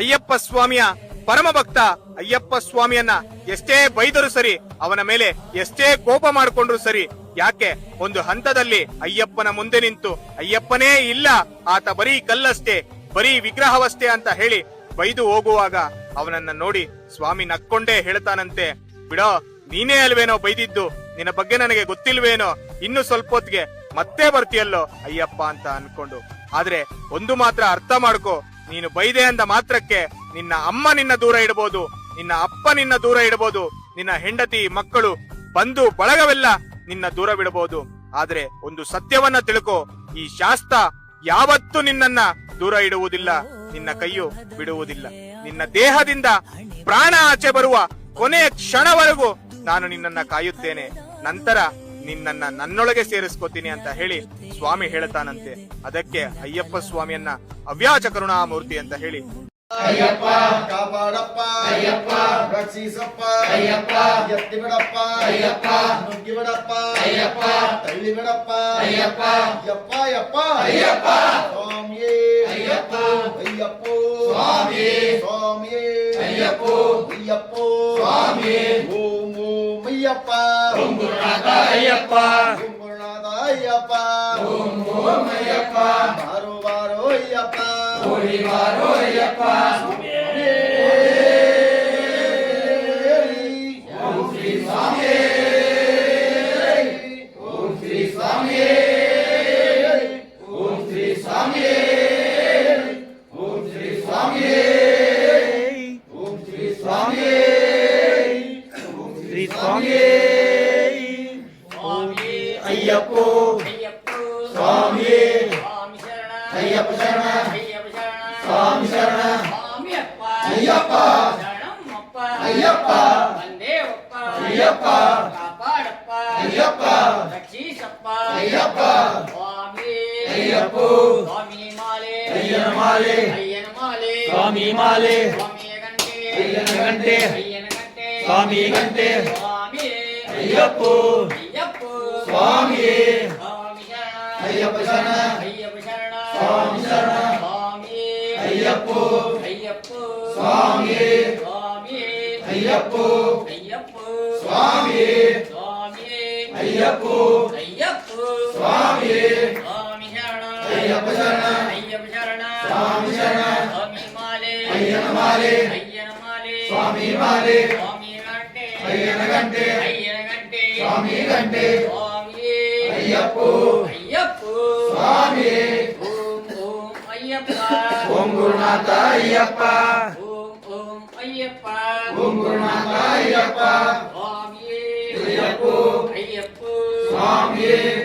ಅಯ್ಯಪ್ಪ ಸ್ವಾಮಿಯ ಪರಮ ಭಕ್ತ ಅಯ್ಯಪ್ಪ ಸ್ವಾಮಿಯನ್ನ ಎಷ್ಟೇ ಬೈದರೂ ಸರಿ ಅವನ ಮೇಲೆ ಎಷ್ಟೇ ಕೋಪ ಮಾಡಿಕೊಂಡ್ರು ಸರಿ, ಯಾಕೆ? ಒಂದು ಹಂತದಲ್ಲಿ ಅಯ್ಯಪ್ಪನ ಮುಂದೆ ನಿಂತು, ಅಯ್ಯಪ್ಪನೇ ಇಲ್ಲ, ಆತ ಬರೀ ಕಲ್ಲಷ್ಟೇ, ಬರೀ ವಿಗ್ರಹವಷ್ಟೇ ಅಂತ ಹೇಳಿ ಬೈದು ಹೋಗುವಾಗ ಅವನನ್ನ ನೋಡಿ ಸ್ವಾಮಿ ನಕ್ಕೊಂಡೇ ಹೇಳ್ತಾನಂತೆ, ಬಿಡೋ, ನೀನೇ ಅಲ್ವೇನೋ ಬೈದಿದ್ದು? ನಿನ್ನ ಬಗ್ಗೆ ನನಗೆ ಗೊತ್ತಿಲ್ವೇನೋ? ಇನ್ನು ಸ್ವಲ್ಪ ಹೊತ್ತಿಗೆ ಮತ್ತೆ ಬರ್ತೀಯಲ್ಲೋ ಅಯ್ಯಪ್ಪ ಅಂತ ಅನ್ಕೊಂಡು. ಆದ್ರೆ ಒಂದು ಮಾತ್ರ ಅರ್ಥ ಮಾಡ್ಕೋ ನೀನು ಬೈದೆ ಅಂದ ಮಾತ್ರಕ್ಕೆ ನಿನ್ನ ಅಮ್ಮ ನಿನ್ನ ದೂರ ಇಡಬಹುದು, ನಿನ್ನ ಅಪ್ಪ ನಿನ್ನ ದೂರ ಇಡಬಹುದು, ನಿನ್ನ ಹೆಂಡತಿ, ಮಕ್ಕಳು, ಬಂಧು, ಬಳಗವೆಲ್ಲ ನಿನ್ನ ದೂರ ಬಿಡಬಹುದು. ಆದ್ರೆ ಒಂದು ಸತ್ಯವನ್ನ ತಿಳ್ಕೊ, ಈ ಶಾಸ್ತ್ರ ಯಾವತ್ತೂ ನಿನ್ನನ್ನ ದೂರ ಇಡುವುದಿಲ್ಲ, ನಿನ್ನ ಕೈಯು ಬಿಡುವುದಿಲ್ಲ. ನಿನ್ನ ದೇಹದಿಂದ ಪ್ರಾಣ ಆಚೆ ಬರುವ ಕೊನೆಯ ಕ್ಷಣವರೆಗೂ ನಾನು ನಿನ್ನನ್ನ ಕಾಯುತ್ತೇನೆ. ನಂತರ ನಿನ್ನನ್ನ ನನ್ನೊಳಗೆ ಸೇರಿಸ್ಕೋತೀನಿ ಅಂತ ಹೇಳಿ ಸ್ವಾಮಿ ಹೇಳ್ತಾನಂತೆ. ಅದಕ್ಕೆ ಅಯ್ಯಪ್ಪ ಸ್ವಾಮಿಯನ್ನ ಅವ್ಯಾಜ ಕರುಣಾಮೂರ್ತಿ ಅಂತ ಹೇಳಿ. ಅಯ್ಯಪ್ಪ ಕಾಪಾಡಪ್ಪ. ಅಯ್ಯಪ್ಪ. ರಕ್ಷಿಸಪ್ಪ. ಅಯ್ಯಪ್ಪ. ಎತ್ತಿ ಬಿಡಪ್ಪ ಅಯ್ಯಪ್ಪ. ನುಗ್ಗಿ ಬಿಡಪ್ಪ ಅಯ್ಯಪ್ಪ. ತಳ್ಳಿ ಬಿಡಪ್ಪ ಅಯ್ಯಪ್ಪ. ಯಪ್ಪ ಯಪ್ಪ. ಅಯ್ಯಪ್ಪ. ಸ್ವಾಮಿಯೇ. ಅಯ್ಯಪ್ಪ. ಅಯ್ಯಪ್ಪ. ಸ್ವಾಮಿ ಸ್ವಾಮಿಯೇ. ಅಯ್ಯಪ್ಪ. ಅಯ್ಯಪ್ಪ. ஐயப்பா கும்புநாதா ஐயப்பா ஓம் ஓம் ஐயப்பா வாரோ வாரோ ஐயப்பா ஓடி வாரோ ஐயப்பா Swami! Swami! Swami! ஐயப்போ. சுவாமியே ஐயப்ப சரண. சுவாமி சரண. ஐயப்பா. ஐயப்பா. ஐயப்பா. ஐயப்பா. ஐயப்பா. ஐயப்போ. ஐயன் மாலே. சுவாமி மாலே. ஐயன் கண்டே. சுவாமி கண்டே. ஐயப்போ. சுவாமியே. ஐயப்ப சரண. ஐயப்ப சரண. சுவாமி சரண. சுவாமியே. ஐயப்போ. ஐயப்போ. சுவாமியே. சுவாமியே. ஐயப்போ. ஐயப்போ. சுவாமியே. சுவாமியே. ஐயப்போ. ஐயப்போ. சுவாமியே. சுவாமி சரண. ஐயப்ப சரண. ஐயப்ப சரண. சுவாமி சரண. சுவாமி மாலே. சுவாமி கண்டே. ஐயன கண்டே. சுவாமி கண்டே. ஐயப்போ. ஐயப்போ. சுவாமி. ஓம் ஓம் ஐயப்பா. ஓம் குருநாத ஐயப்பா. ஓம் ஓம் ஐயப்பா. ஓம் குருநாத ஐயப்பா. சுவாமியே. ஐயப்போ. ஐயப்போ. சுவாமியே.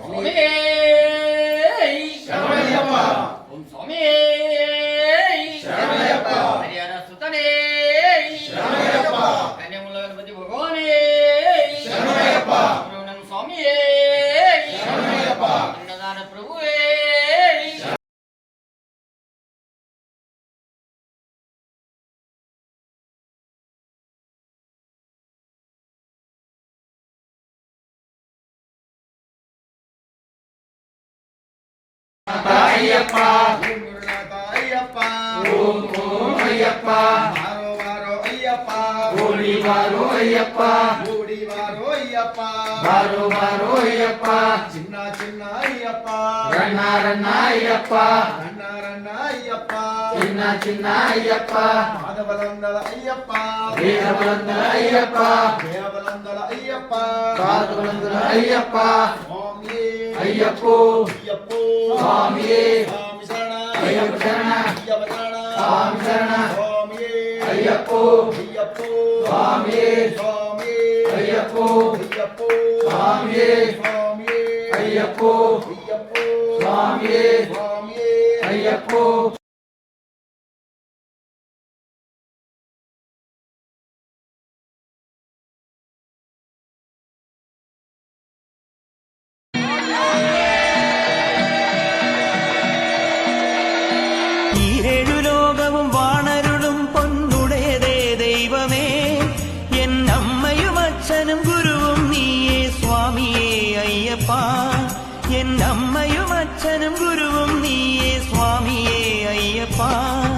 오케이. ஐயப்பா. ஓம் குருநாதா ஐயப்பா. ஓம் ஓம் ஐயப்பா. வாரோ வாரோ ஐயப்பா. ஓடி வாரோ ஐயப்பா. ஓடி வாரோ ஐயப்பா. வாரோ வாரோ ஐயப்பா. சின்ன சின்ன ஐயப்பா. ரண்ணா ரண்ணா ஐயப்பா. ரண்ணா ரண்ணா ஐயப்பா. చిన్న చిన్న అయ్యప్ప మాధవలందల అయ్యప్ప వేదవలందల అయ్యప్ప వేదవలందల అయ్యప్ప పాదవలందల అయ్యప్ప స్వామి అయ్యప్పో అయ్యప్పో స్వామి అయ్యప్ప శరణ స్వామి శరణ అయ్యప్పో అయ్యప్పో స్వామి స్వామి అయ్యప్పో అయ్యప్పో స్వామి స్వామి అయ్యప్పో అయ్యప్పో స్వామి స్వామి అయ్యప్పో ஈரேழு லோகமும் வாணருளும் பொன்னுடையதே தெய்வமே. என் அம்மையும் அச்சனும் குருவும் நீயே சுவாமியே ஐயப்பா. என் அம்மையும் அச்சனும் குருவும் நீயே சுவாமியே ஐயப்பா.